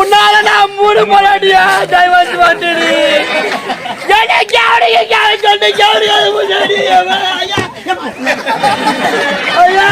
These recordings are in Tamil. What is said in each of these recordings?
உன்னால நான் மூணு மலடியா டைவர்ஸ் வந்துடு. எனக்கு யாரையும் யாரை சொன்ன யாரையாவது முன்னாடி. ஐயா.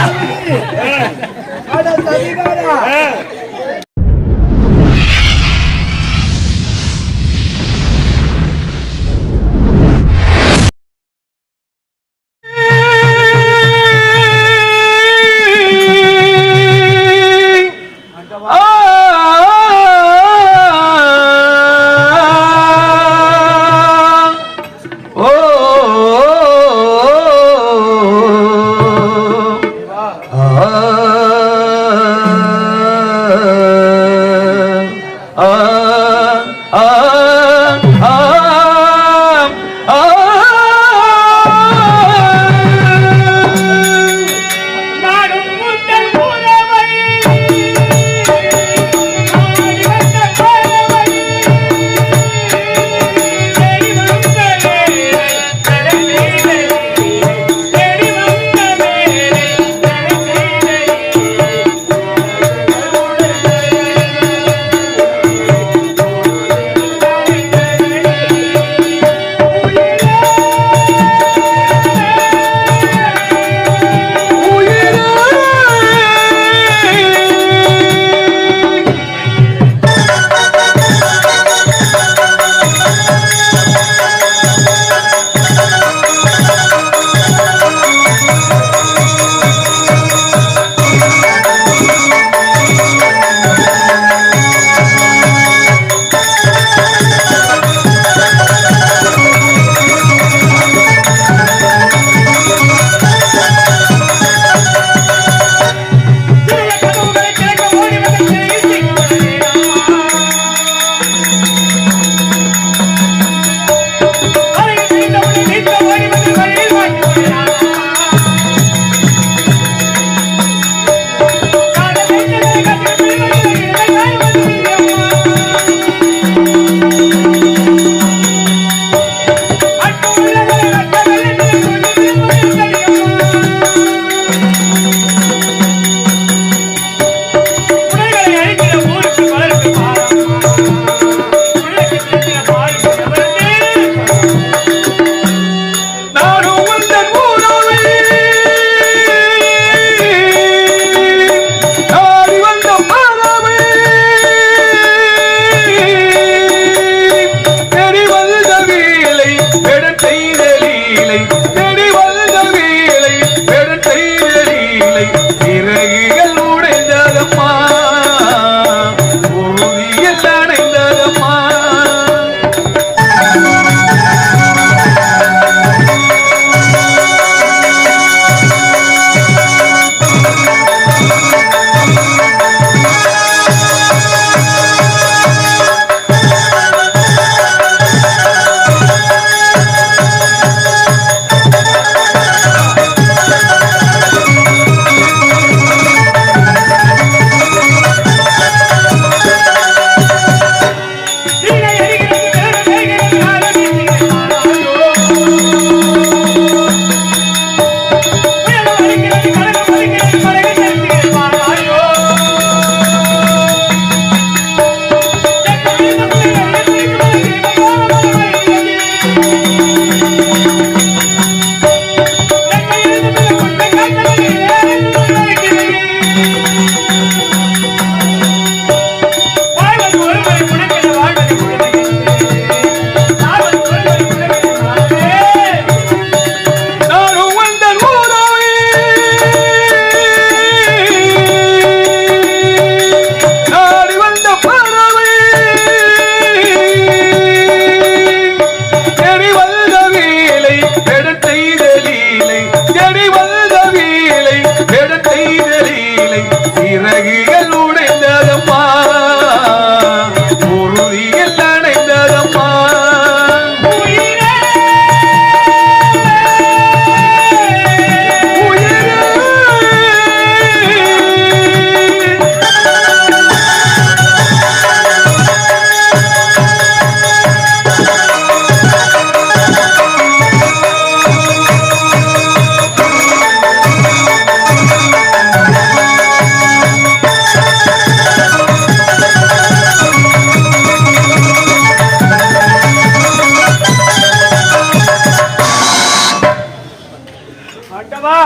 அல்லவா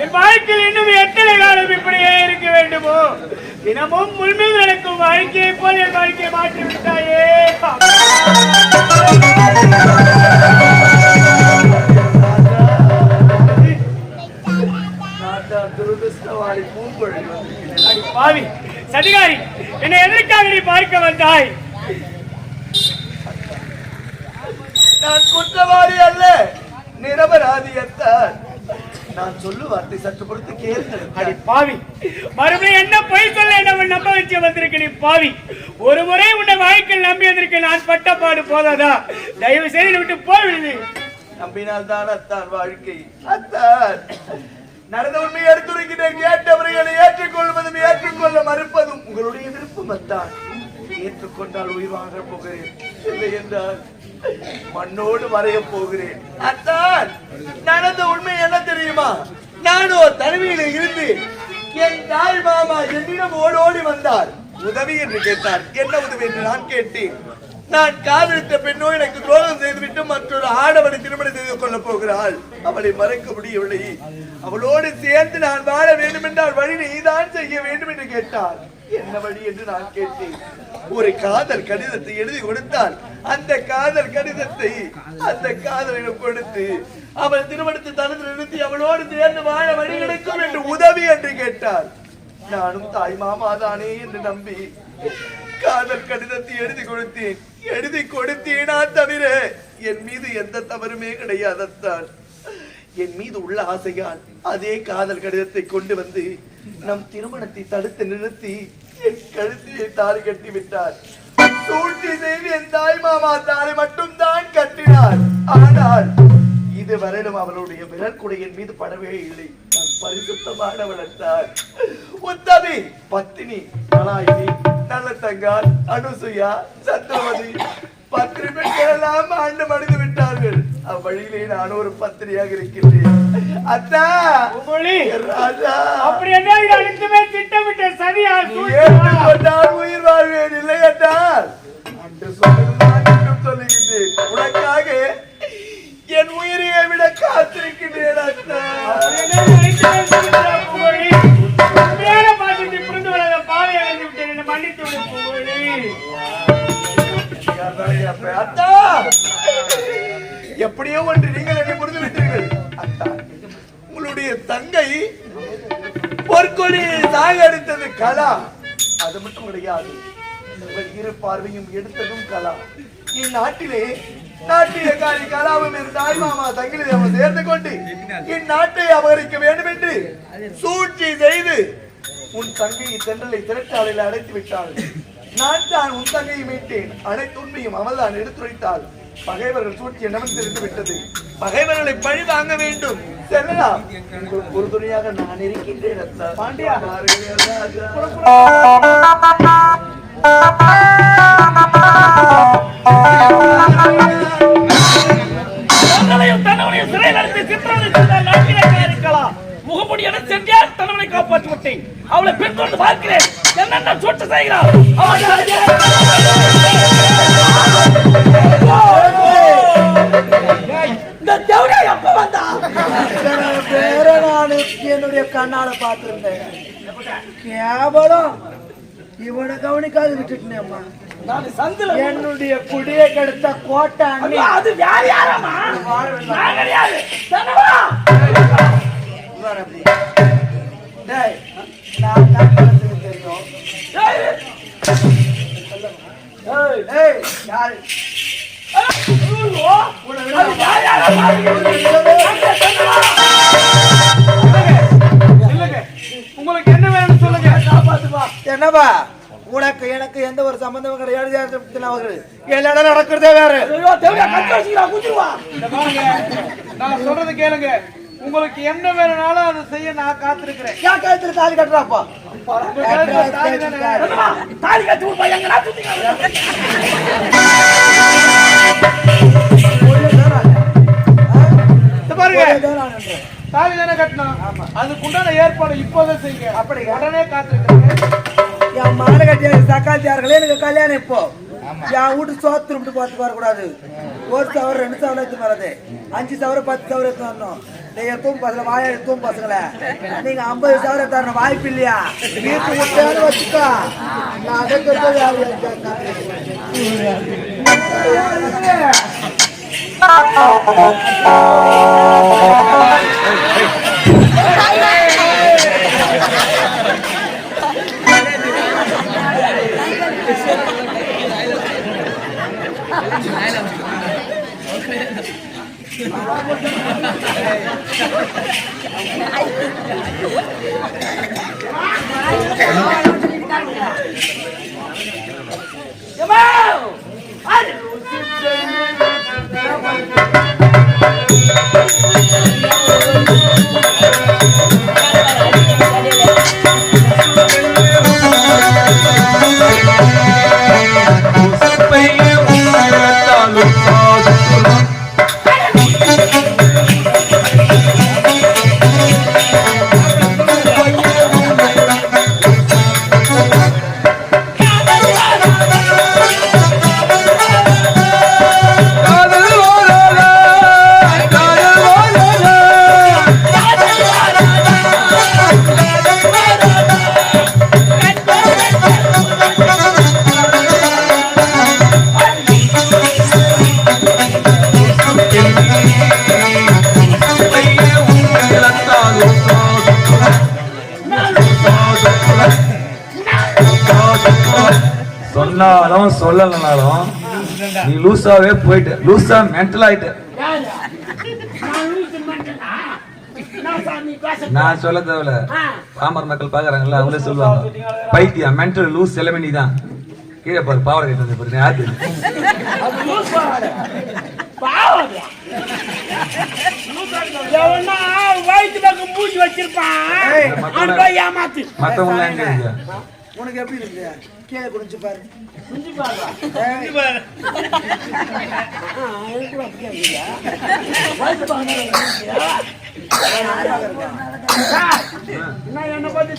என் வாழ்க்கையில் இன்னும் எத்தனை காலம் இப்படியே இருக்க வேண்டுமோ? தினமும் முன்மில் நடக்கும் வாழ்க்கையை போல் என் வாழ்க்கையை மாற்றி விட்டாயே. பாவி. சதிகாரி என்னை எதற்காக நீ பார்க்க வந்தாய்? நான் குற்றவாளி அல்ல நிரபராதியத்தான் நான் சொல்லு வார்த்தை சற்று பொறுத்து அடி கேளுங்கள் பாவி. மறுபடியும் என்ன பொய் சொல்ல என்ன நம்ப வச்சு வந்திருக்க நீ பாவி? ஒரு முறை உன்னை வாழ்க்கையில் நம்பியதற்கு நான் பட்ட பாடு போதாதா? தயவு செய்து விட்டு போய்விடுது நம்பினால் தான் அத்தான் வாழ்க்கை. அத்தான். நடந்த உண்மையை எடுத்துரைக்கிறேன். கேட்டவர்களை ஏற்றுக்கொள்வதும் ஏற்றுக்கொள்ள மறுப்பதும் உங்களுடைய விருப்பம் அத்தான். ஏற்றுக்கொண்டால் உயிர் வாங்க போகிறேன். இல்லை என்றால் மண்ணோடு வரைய போகிறேன். அத்தான் நடந்த உண்மை என்ன தெரியுமா? நானோ தனிமையில இருந்து என் தாய் மாமா என்னிடம் ஓடோடி வந்தார். உதவி என்று கேட்டார். என்ன உதவி என்று நான் கேட்டேன். நான் காதலித்த பெண்ணோ எனக்கு துரோகம் செய்துவிட்டு மற்றொரு ஆடவனை திருமணம் செய்து கொள்ள போகிறாள். அவளை மறைக்க முடியவில்லை. அவளோடு சேர்ந்து நான் வாழ வேண்டும் என்றால் வழி நீதான் செய்ய வேண்டும் என்று கேட்டார். என்ன வழி என்று நான் கேட்டேன். ஒரு காதல் கடிதத்தை எழுதி கொடுத்தால் அந்த காதல் கடிதத்தை அந்த காதலிடம் கொடுத்து அவள் திருமணத்தை தனது நிறுத்தி அவளோடு சேர்ந்து வாழ வழி கிடைக்கும் என்று உதவி என்று கேட்டார். நானும் தாய் மாமாதானே என்று நம்பி காதல் கடிதத்தை எழுதி கொடுத்தேன். எழுதி கொடுத்தேனா தவிர என் மீது எந்த தவறுமே கிடையாதத்தான். என் மீது உள்ள ஆசையால் அதே காதல் கடிதத்தை கொண்டு வந்து நம் திருமணத்தை தடுத்து நிறுத்தி என் கழுத்திலே தாலி கட்டி விட்டார் சூழ்ச்சி செய்து என் தாய் மாமா தாலி மட்டும் தான் கட்டினார். ஆனால் இது இதுவரையிலும் அவளுடைய விரல் மீது படவே இல்லை. நான் பரிசுத்தமானவள் என்றார் உத்தமி பத்தினி நலாயினி நல்ல தங்கால் அனுசுயா சத்ரவதி பத்திரி பெண்கள் எல்லாம் ஆண்டு மடிந்து விட்டார்கள். அவ்வழியிலே நான் ஒரு பத்திரியாக இருக்கின்றேன் அத்தா ராஜா அப்படி என்ன அனைத்துமே திட்டமிட்ட சரியா ஏற்றுக்கொண்டால் உயிர் வாழ்வேன் இல்லை என்றால் அன்று சொல்லுகின்றேன் உனக்காக என் உயிரையை விட காத்திருக்கின்றேன் அத்தா மன்னித்து விடு. அத்தா எப்படியோ ஒன்று நீங்கள் என்னை புரிந்து விட்டீர்கள். உங்களுடைய தங்கை பொற்கொடியை சாகடித்தது கலா. அது மட்டும் கிடையாது. உங்கள் இரு பார்வையும் எடுத்ததும் கலா. இந்நாட்டிலே நாட்டியக்காரி கலாவும் என் தாய் மாமா தங்கிலி அவன் சேர்ந்து கொண்டு இந்நாட்டை அபகரிக்க வேண்டும் என்று சூழ்ச்சி செய்து உன் தங்கையை தென்றலை திரட்டாலையில் அடைத்து விட்டாள் நான் தான் உன் தங்கையை மீட்டேன். அனைத்து உண்மையும் அவள்தான் எடுத்துரைத்தாள். பகைவர்கள் சூழ்ச்சி என்னவென்று தெரிந்து விட்டது பகைவர்களை பழி வாங்க வேண்டும் செல்லலாம் உங்களுக்கு உறுதுணையாக நான் இருக்கின்றேன். பாண்டியா. சிறையில் இருக்கலாம் முகமுடியான சென்றால் தன்னவனை காப்பாற்றி விட்டேன் அவளை பின்தொடர்ந்து பார்க்கிறேன். என்னென்ன சொட்டு செய்கிறாள்? அவள் இந்த தேவடா எப்ப வந்தா? வேற நான் என்னுடைய கண்ணால பார்த்திருந்தேன். கேவலம். இவனை கவனிக்காது சந்தில. என்னுடைய குடியை கெடுத்த கோட்டை அது வேற யாரம்மா? டேய், நான் தான் பணத்துக்கு தெரியும் ஏய், ஏய், யாரு? உங்களுக்கு என்ன வேணும்னு சொல்லுங்க. என்னப்பா? உனக்கு எனக்கு எந்த ஒரு சம்பந்தமும் கிடையாது அவர்கள். எல்லாரும் நடக்கிறதே வேற. நான் சொல்றது கேளுங்க. உங்களுக்கு என்ன வேணும்னாலும் அதை செய்ய நான் காத்திருக்கிறேன். ஏன் கழுத்துல தாலி கட்டுறாப்பா. தாலி கட்டி பாருங்க. தாலி தானே கட்டணும். அதுக்குண்டான ஏற்பாடு இப்போதே செய்யுங்க. அப்படியா? உடனே காத்திருக்கிறேன். என் மாலை கட்டிய சக்காத்தியார்களே எனக்கு கல்யாணம் இப்போ. என் வீட்டு சோத்து விட்டு பார்த்து வரக்கூடாது. ஒரு சவரம் ரெண்டு சவரம் எடுத்து வராது அஞ்சு சவரம் பத்து சவரம் எடுத்து வரணும். நீங்க தூம் பசங்க வாய தூம் பசங்களே. நீங்க ஐம்பது சவரம் தரணும் வாய்ப்பு இல்லையா? வீட்டு விட்டாலும் வச்சுக்கோ. நான் அதை சொல்றது யாரு சொல்லலைனாலும் நீ லூசாவே போயிட்டு லூசா மென்டல் ஆயிட்டு? நான் லூசு மண்டலா? நான் சாமி பேச நான் சொல்ல தேவையில்ல. பாமர் மக்கள் பாக்குறாங்கல்ல அவங்களே சொல்லுவாங்க பைத்தியம் மென்டல் லூஸ் நீ தான் கீழே பாரு பாவடை கட்டுறது பாரு யாரு மத்தவங்க உனக்கு எப்படி இருக்கு கீழே குடிச்சு பாரு குஞ்சு பாருடா. ஏய், ஆ, எனக்கு கூட அப்படியே என்ன பத்தி?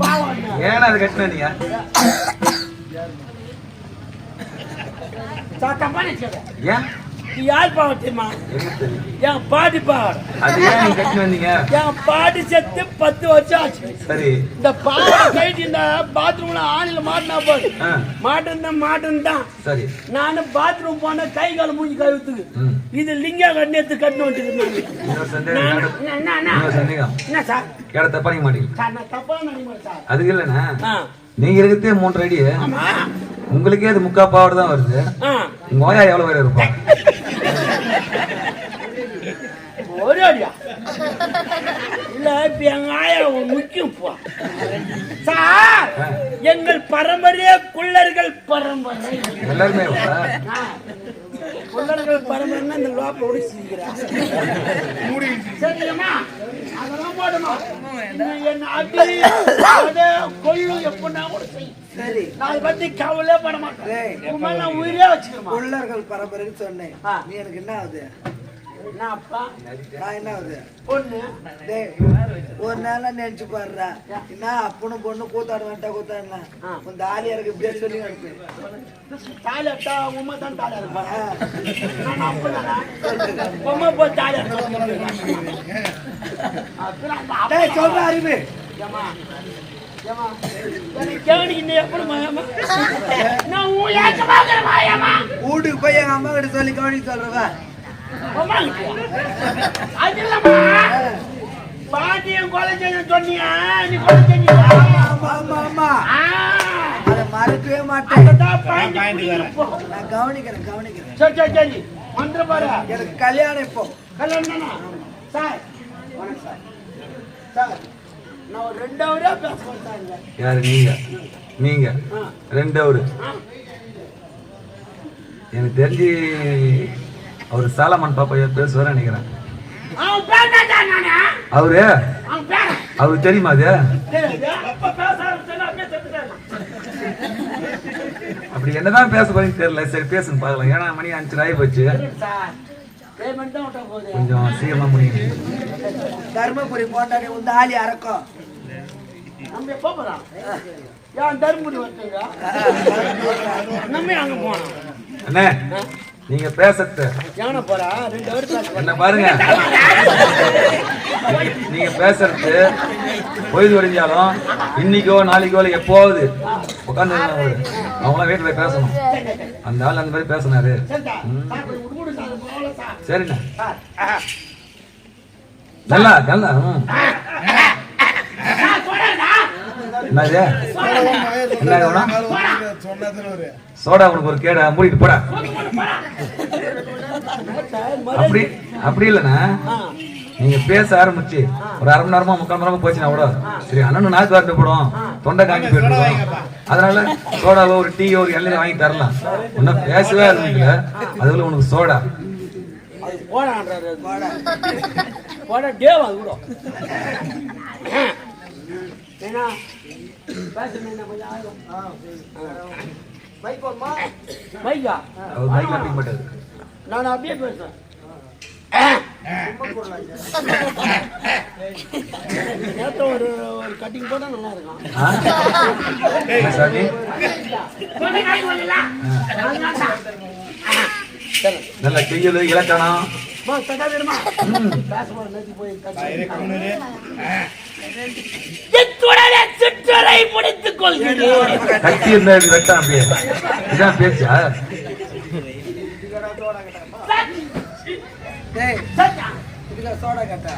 பாவாடையா? ஏன்னா அது கட்டின நீங்க சார், தப்பா நினைச்சுக்காத. ஏன் இது யார் தெரியும்? என் பாட்டி பாவாடை கட்டின என் பாட்டி செத்து பத்து வருஷம் ஆச்சு. சரி. இந்த பாவாடை கைட்டு இந்த பாத்ரூம்ல ஆணில மாட்டினா போது. ஆ, மாட்டன் மாட்டன் தான் சரி. நானும் பாத்ரூம் போன கை கால் மூஞ்சி கழுவுத்துக்கு ம். இது லிங்கா கண்ணு எடுத்து கட்டு வந்துட்டு என்ன சார்? கேட தப்பா மாட்டீங்க தப்பா அதுக்கு இல்லைண்ணா. நீங்க இருக்கிறதே மூன்று அடி. உங்களுக்கே அது முக்கா பாவாடை தான் வருது. உங்க ஓயா எவ்வளவு பேர் இருப்பான் ஒரு அடியா இல்ல இப்ப எங்க ஆயா ஒரு முக்கியம் போ சார் எங்கள் பரம்பரையே குள்ளர்கள் பரம்பரை. எல்லாருமே. குள்ளர்கள் பரம்பரைன்னா இந்த லோப்ப உடிச்சிருக்கிறா சரிங்கம்மா. அதெல்லாம் போடுமா இன்னும் என்ன அடி அதை கொள்ளு எப்படின்னா கூட செய்யும். சரி. நான் அதை பத்தி கவலையே பட மாட்டேன் மேல நான் உயிரே வச்சுக்கிறேன் உள்ளர்கள் பரம்பரைன்னு சொன்னேன். ஆ. நீ எனக்கு என்ன ஆகுது? நான் என்ன டேய் ஒரு நாளா நினைச்சு பாருடா. என்ன அப்பனும் பொண்ணு கூத்தாட வேண்டாம் கூத்தாடுனா. உன் தாலியாருக்கு இப்படியே சொல்லி டேய் சொல்ற அறிவு. வீட்டுக்கு போய் எங்க அம்மா கிட்ட சொல்லி கவனிக்க சொல்றவா? அம்மா கிட்டயா? அது இல்லம்மா. பாட்டியும் கொலை சொன்னியா? நீ கொலை செஞ்சியா? ஆமா ஆமா ஆமா ஆ, அதை மறக்கவே மாட்டேன். நான் கவனிக்கிறேன் கவனிக்கிறேன் சரி, சரி, சரி. மந்திரம் பாரு. எனக்கு கல்யாணம் இப்போ கல்யாணம் தானா? சார், வணக்கம் சார். சார், நான் ஒரு ரெண்டு யாரு நீங்க நீங்க ரெண்டு அவரு எனக்கு தெரிஞ்சு அவர் சாலமன் பாப்பா பேசுவார் நினைக்கிறேன். அவரு? அவன் பேர்? அவருக்கு தெரியுமா அது. அப்படி என்னதான் பேச போறீங்க தெரியல. சரி பேசுன்னு பார்க்கலாம். ஏன்னா மணி அஞ்சு ஆகி போச்சு. கொஞ்சம் சீக்கிரமா முடியும் தர்மபுரி போண்டாடி உந்த ஆளி அறக்கும். நம்ம எப்போ போறோம்? ஏன் தர்மபுரி வந்துங்க நம்ம அங்க போனோம் அண்ணே. நீங்க பேசுறது. என்ன பாருங்க. நீங்க பேசுறது பொழுது வடிஞ்சாலும் இன்னைக்கோ நாளைக்கோ இல்லை எப்போவது உட்காந்து அவங்களாம் வீட்டுல போய் பேசணும். அந்த ஆள் அந்த மாதிரி பேசினாரு. சரிண்ணா. நல்லா நல்லா. என்னது? என்ன சோடா உனக்கு ஒரு கேடா மூடிட்டு போடா. அப்படி அப்படி இல்லைண்ணா. நீங்க பேச ஆரம்பிச்சு ஒரு அரை மணி நேரமா முக்கால் மணி நேரமா போச்சுன்னா கூட சரி அண்ணன் நாக்கு வார்த்தை போடும் தொண்டை காஞ்சி போயிட்டு அதனால சோடாவோ ஒரு டீ ஒரு எண்ணெய் வாங்கி தரலாம். ஒன்னும் பேசவே இருந்தீங்க அதுல உனக்கு சோடா. அது போடான்றாரு. போடா டேவ் அது கூட ஏன்னா மைக் வருமா மைக்கா அவர் மைக்ல பிடிக்க மாட்டாரு நான் அப்படியே பேசுறேன். நேற்று ஒரு ஒரு கட்டிங் போட்டா நல்லா இருக்கும். ஆ? என்ன சாமி? கையில் இலக்கணம் மா, தட்டா வேணுமா? பேசும்போது நேத்து போய் கட்டி- இத்துடனே சிற்றரை முடித்துக் கொள்கிறேன் கத்தி இருந்தா இப்படி வெட்டான் அப்படியே இதான் பேச்சா டேய் இதுல சோடா கட்ட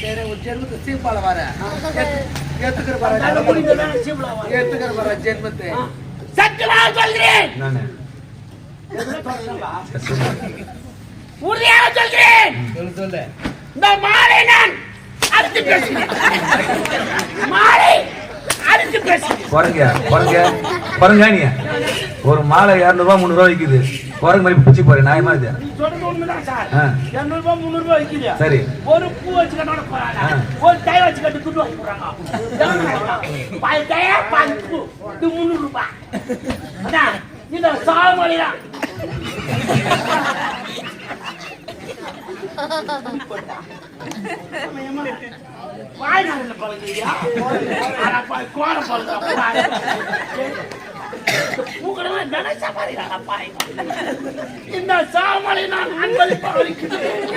சரி ஒரு ஜென்மத்தை சீப்பால வர ஏத்துக்கிற தலை பாரு முடிந்ததான சீப்புல வா. ஏத்துக்கிற பாரு சத்தியமாக சொல்கிறேன். சொல்லு. உறுதியாக சொல்கிறேன் இந்த மாலை நான் அடுத்து பேசுகிறேன். மாலை அடுத்து பேசுகிறேன். குரங்க குரங்க குரங்க நீ. ஒரு மாலை இரநூறுவா முந்நூறுவா விற்குது குரங்கு மாதிரி பிடிச்சி போறேன் நியாயமா இது? நீ சொல்றது உண்மைதான் சார். ஆ. இருநூறு ரூபாய் முந்நூறு ரூபாய் விற்கிது சரி. ஒரு பூ வச்சு கட்டோட போறாங்க. ஒரு டை வச்சு கட்டு துட்டு வாங்கி போடுறாங்க. பால் டய பால் பூ. இது முந்நூறு ரூபாய் அதான் இந்த தான் வாய் நாளில் பழகுறியா அட பாய், கோர பழகுறா பூக்கடலாம் நினைச்ச மாதிரி பாய் இந்த சாமலை நான் அன்பளிப்பாக அளிக்கிறேன்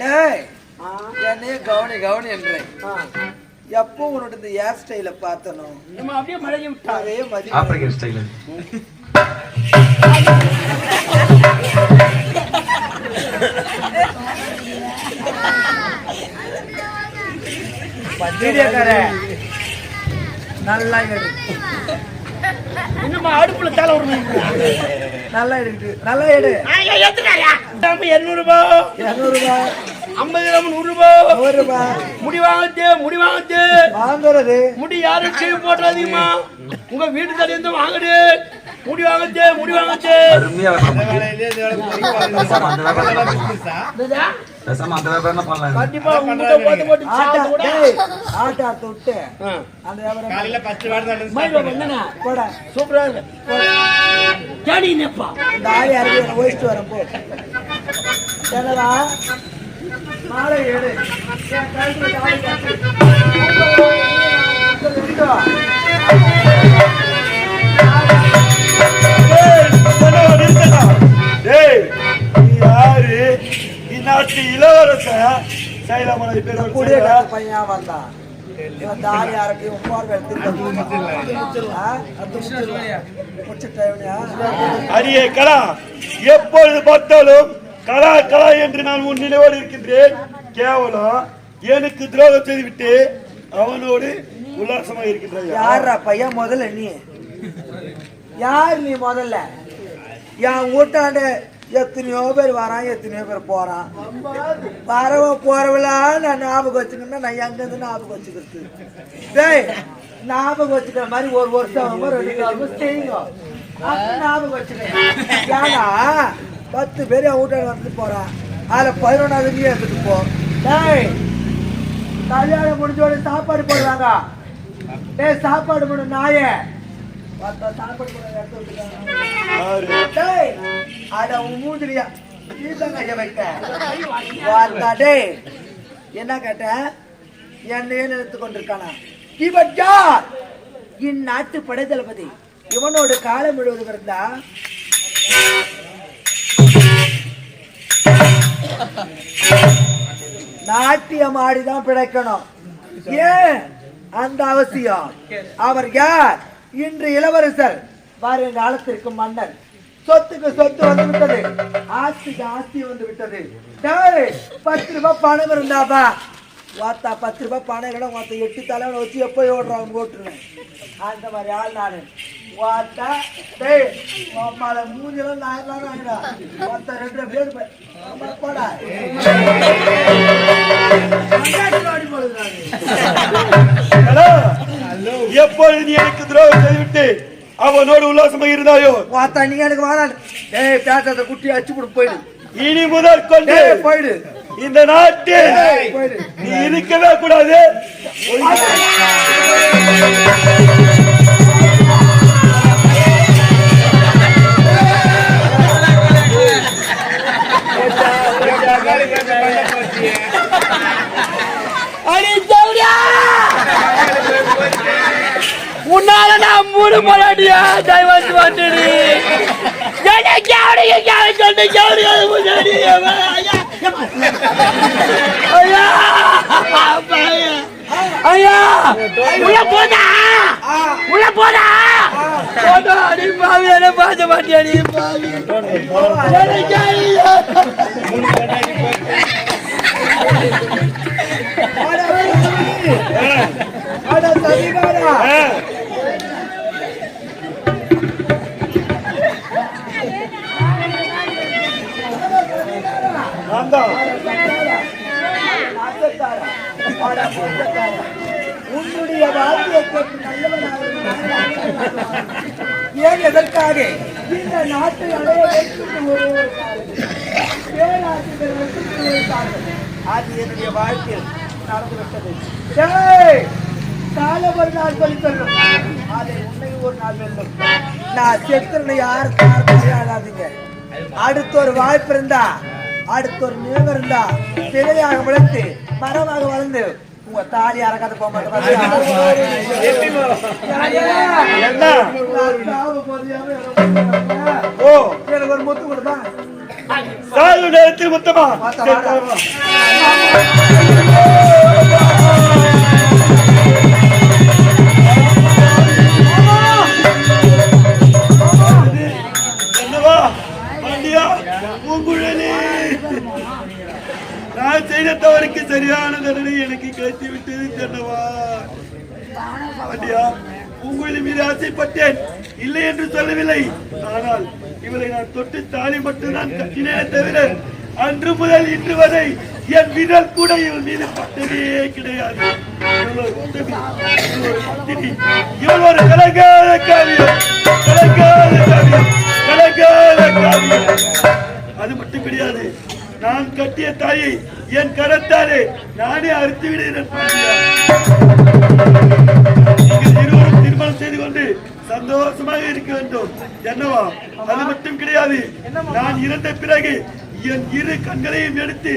டேய். என்னையே கவனி கவனி என்றேன். எப்போ உன்னோட இந்த ஹேர் ஸ்டைல பார்த்தனோ? நம்ம அப்படியே மழையை விட்டா. அதே மதி ஆப்பிரிக்கன் ஸ்டைல் நல்லா எடு இன்னும் அடுப்புல தலை ஒரு நல்லா எடுக்கு நல்லா எடு இருநூறு ரூபாய் இருநூறு ரூபாய். ஐம்பது கிராம் நூறு ரூபாய் நூறு ரூபாய் முடி வாங்கத்தே முடி வாங்கத்தே வாங்குறது முடி யாரும் செய்ய போட்டுறாதீங்கம்மா உங்க வீட்டு தடையிருந்து வாங்குடு முடி. வாங்கத்தே முடி வாங்கத்தே கண்டிப்பா ஆட்டா தொட்டு. அந்த சூப்பரா இருக்கு. தேடி நிப்பா இந்த ஆளி அறுபது என்ன ஓயிச்சுட்டு வரேன் போ. என்னடா? மாலை இந்நாட்டு இளவரசன் சைலமலை கட்ட பையன் வந்தான் தாலி அரைக்கி உப்பார் முடிச்சுட்டா அடியே கலா எப்பொழுது பார்த்தாலும் கலா கலா என்று நான் உன் நினைவோடு இருக்கின்றேன். கேவலம். எனக்கு துரோகம் செய்துவிட்டு அவனோடு உல்லாசமாக இருக்கின்றாயா? யாரா பையன் முதல்ல நீ? யார் நீ முதல்ல? என் வீட்டாண்ட எத்தனையோ பேர் வரான் எத்தனையோ பேர் போறான். வரவ போறவெல்லாம் நான் ஞாபகம் வச்சுக்கணும்னா நான் எங்க இருந்து ஞாபகம் வச்சுக்கிறது? டேய் ஞாபகம் வச்சுக்கிற மாதிரி ஒரு வருஷம் ரெண்டு வருஷம் செய்யுங்க. ஞாபகம் வச்சுக்கணும் ஏன்னா பத்து பேர் என் வீட்டாக வந்து போகிறான் அதில் பதினொன்றாவது நீ எடுத்துட்டு போ. டேய் கல்யாணம் முடிஞ்ச உடனே சாப்பாடு போடுறாங்க. டேய் சாப்பாடு பண்ணு நாயே. பார்த்தா சாப்பாடு கூட எடுத்து விட்டுருக்காங்க. டேய், அட உன் மூஞ்சிலியா? நீ தான் வைக்க. பார்த்தா டேய் என்ன கேட்டேன் என்னையே நினைத்து கொண்டிருக்கானா? இவன் யார்? இந்நாட்டு படை தளபதி இவனோட காலம் முழுவதும் இருந்தா? நாட்டியம் ஆடிதான் பிழைக்கணும். ஏன்? அந்த அவசியம். அவர் யார்? இன்று இளவரசர். வரும் காலத்திற்கு மன்னர். சொத்துக்கு சொத்து வந்து விட்டது ஆஸ்திக்கு ஆஸ்தி வந்து விட்டது பத்து ரூபாய் பணம் இருந்தாப்பா. வாத்தா பத்து ரூபாய் பணம் கூட மொத்த எட்டு தலைவனை வச்சு எப்போ ஓடுறாங்க ஓட்டுருவேன் அந்த மாதிரி ஆள் நானு. வாத்தா டேய் அம்மால மூஞ்செல்லாம் நாயெல்லாம் ஆயிடா மொத்த ரெண்டு பேர் போடா. கடா, எப்பொழுது நீ எனக்கு துரோகம் செய்துவிட்டு அவனோடு உல்லாசமாக இருந்தாயோ? வாத்தா நீ எனக்கு வாடான் டேய் பேட்டத்தை குட்டி அடிச்சு போடு போயிடு. இனி முதல் கொண்டு போயிடு. இந்த நாட்டில் நீ இருக்கவே கூடாது. அடி உன்னால நான் மூணு போராடியா? டைவர்ஸ் வந்துடு. முன்னாடி? ஐயா ஐயா. உள்ள போதா உள்ள போதா போதா பாவி என்ன பார்த்த மாட்டியா நீ பாவி? எனக்கு உன்னுடைய வார்த்தையை நல்லவனாக ஏன் எதற்காக இந்த நாட்டை அடைய வேண்டும் பேராசிரியர் அது என்னுடைய வாழ்க்கையில் நடந்துவிட்டது காலம் ஒரு நாள் சொல்லி சொல்லும் அதை உன்னையும் ஒரு நாள் வெல்லும். நான் செத்துறனை யாருக்கும் ஆகாதீங்க அடுத்த ஒரு வாய்ப்பு இருந்தா அடுத்த ஒரு நிலம் இருந்தா சிலையாக விளைத்து மரமாக வளர்ந்து உங்க தாலி அறக்காத போக மாட்டேன். ஓ. எனக்கு ஒரு முத்து கொடுத்தா? சாயு நேரத்தில் மொத்தமா? நான் சரியான தண்டனை எனக்கு கிடைத்து விட்டது தென்னவா உங்களின் மீது ஆசைப்பட்டேன். இல்லை என்று சொல்லவில்லை. ஆனால் இவளை நான் தொட்டு தாலி மட்டும் நான் கட்டினே தவிர அன்று முதல் இன்று வரை என் விரல் கூட இவள் மீது பட்டதே கிடையாது. இவள் ஒரு இவள் ஒரு காவியம் கலகால காவியம் கலகால காவியம். அது மட்டும் கிடையாது. நான் கட்டிய தாயை என் கரத்தாலே நானே அறுத்து விடுகிறேன் நீங்கள் இருவரும் திருமணம் செய்து கொண்டு சந்தோஷமாக இருக்க வேண்டும். என்னவா? அது மட்டும் கிடையாது. நான் இறந்த பிறகு என் இரு கண்களையும் எடுத்து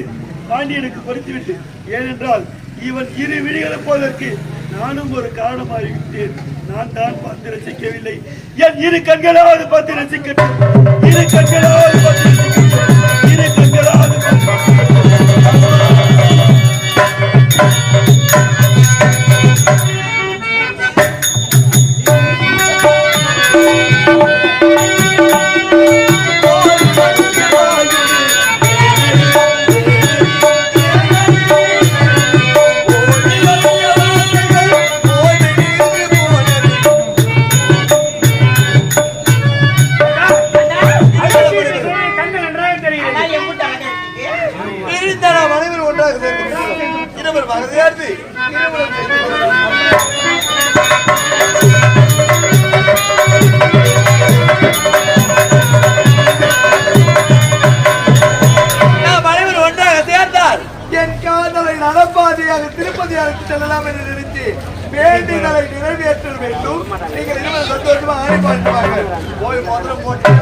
பாண்டியனுக்கு கொடுத்துவிட்டு ஏனென்றால் இவன் இரு விழிகளை போவதற்கு நானும் ஒரு காரணமாகிவிட்டேன். நான் தான் பார்த்து ரசிக்கவில்லை. என் இரு கண்களாவது பார்த்து ரசிக்கட்டும். இரு கண்களாவது பார்த்து ரசிக்கட்டும். இரு கண்களாவது பார்த்து நீங்கள் ஆணை வாங்க. போய் முதல்ல போட்டு